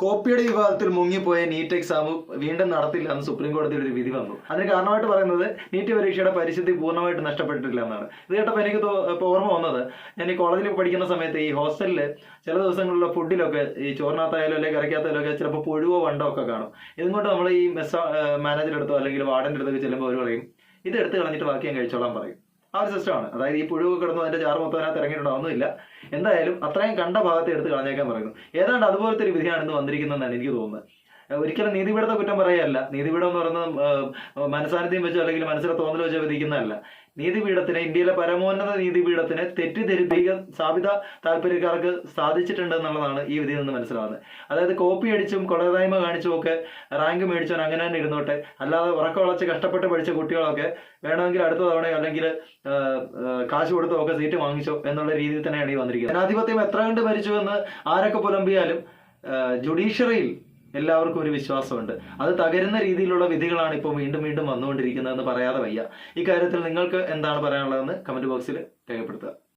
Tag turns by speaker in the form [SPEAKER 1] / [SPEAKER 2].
[SPEAKER 1] കോപ്പിയുടെ വിവാദത്തിൽ മുങ്ങിപ്പോയ NEET exam വീണ്ടും നടത്തില്ല എന്ന് സുപ്രീം കോടതിയുടെ ഒരു വിധി വന്നു. അതിന് കാരണമായിട്ട് പറയുന്നത് നീറ്റ് പരീക്ഷയുടെ പരിസ്ഥിതി പൂർണമായിട്ട് നഷ്ടപ്പെട്ടിട്ടില്ല എന്നാണ്. ഇത് കേട്ടപ്പോൾ എനിക്ക് ഇപ്പോൾ ഓർമ്മ വന്നത് ഞാൻ ഈ കോളേജിൽ പഠിക്കുന്ന സമയത്ത് ഈ ഹോസ്റ്റലിൽ ചില ദിവസങ്ങളിലുള്ള ഫുഡിലൊക്കെ ഈ ചോറിനകത്തായാലും അല്ലെങ്കിൽ കറിക്കകത്തായാലും ഒക്കെ ചിലപ്പോൾ പുഴുവോ വണ്ടോ ഒക്കെ കാണും. ഇതും കൊണ്ട് നമ്മൾ ഈ മെസ്സ മാനേജറെടുത്തോ അല്ലെങ്കിൽ വാർഡന്റെ അടുത്തൊക്കെ ചെല്ലുമ്പോൾ അവർ പറയും ഇത് എടുത്ത് കളഞ്ഞിട്ട് ബാക്കി ഞാൻ കഴിച്ചോളാൻ പറയും. ആ ഒരു സിസ്റ്റമാണ് അതായത് ഈ പുഴുവ് കിടന്നു അതിന്റെ ചാറ് മൊത്തം അതിനകത്ത് ഇറങ്ങിയിട്ടുണ്ടാവുന്നില്ല എന്തായാലും അത്രയും കണ്ട ഭാഗത്തെ എടുത്ത് കളഞ്ഞേക്കാൻ പറയുന്നു. ഏതാണ്ട് അതുപോലത്തെ ഒരു വിധിയാണ് ഇന്ന് വന്നിരിക്കുന്നതെന്നാണ് എനിക്ക് തോന്നുന്നത്. ഒരിക്കലും നീതിപീഠത്തെ കുറ്റം പറയുകയല്ല നീതിപീഠം എന്ന് പറയുന്നത് മനസാന്നിധ്യം വെച്ചോ അല്ലെങ്കിൽ മനസ്സിലെ തോന്നൽ വെച്ചോ വിധിക്കുന്നതല്ല. നീതിപീഠത്തിന് ഇന്ത്യയിലെ പരമോന്നത നീതിപീഠത്തിന് തെറ്റിദ്ധരിപ്പിക്കാൻ സാധ്യത താല്പര്യക്കാർക്ക് സാധിച്ചിട്ടുണ്ട് എന്നുള്ളതാണ് ഈ വിധിയിൽ നിന്ന് മനസ്സിലാവുന്നത്. അതായത് കോപ്പി അടിച്ചും കൊടതായ്മ കാണിച്ചും ഒക്കെ റാങ്ക് മേടിച്ചോ അങ്ങനെ തന്നെ ഇരുന്നോട്ടെ. അല്ലാതെ ഉറക്ക വളച്ച് കഷ്ടപ്പെട്ട് പഠിച്ച കുട്ടികളൊക്കെ വേണമെങ്കിൽ അടുത്ത തവണയോ അല്ലെങ്കിൽ കാശ് കൊടുത്തോ ഒക്കെ സീറ്റ് വാങ്ങിച്ചോ എന്നുള്ള രീതിയിൽ തന്നെയാണ് ഈ വന്നിരിക്കുന്നത്. ജനാധിപത്യം എത്ര കണ്ട് ഭരിച്ചു എന്ന് ആരൊക്കെ പുലമ്പിയാലും ജുഡീഷ്യറിയിൽ എല്ലാവർക്കും ഒരു വിശ്വാസമുണ്ട്. അത് തകരുന്ന രീതിയിലുള്ള വിധികളാണ് ഇപ്പോൾ വീണ്ടും വീണ്ടും വന്നുകൊണ്ടിരിക്കുന്നതെന്ന് പറയാതെ വയ്യ. ഇക്കാര്യത്തിൽ നിങ്ങൾക്ക് എന്താണ് പറയാനുള്ളതെന്ന് കമന്റ് ബോക്സിൽ രേഖപ്പെടുത്തുക.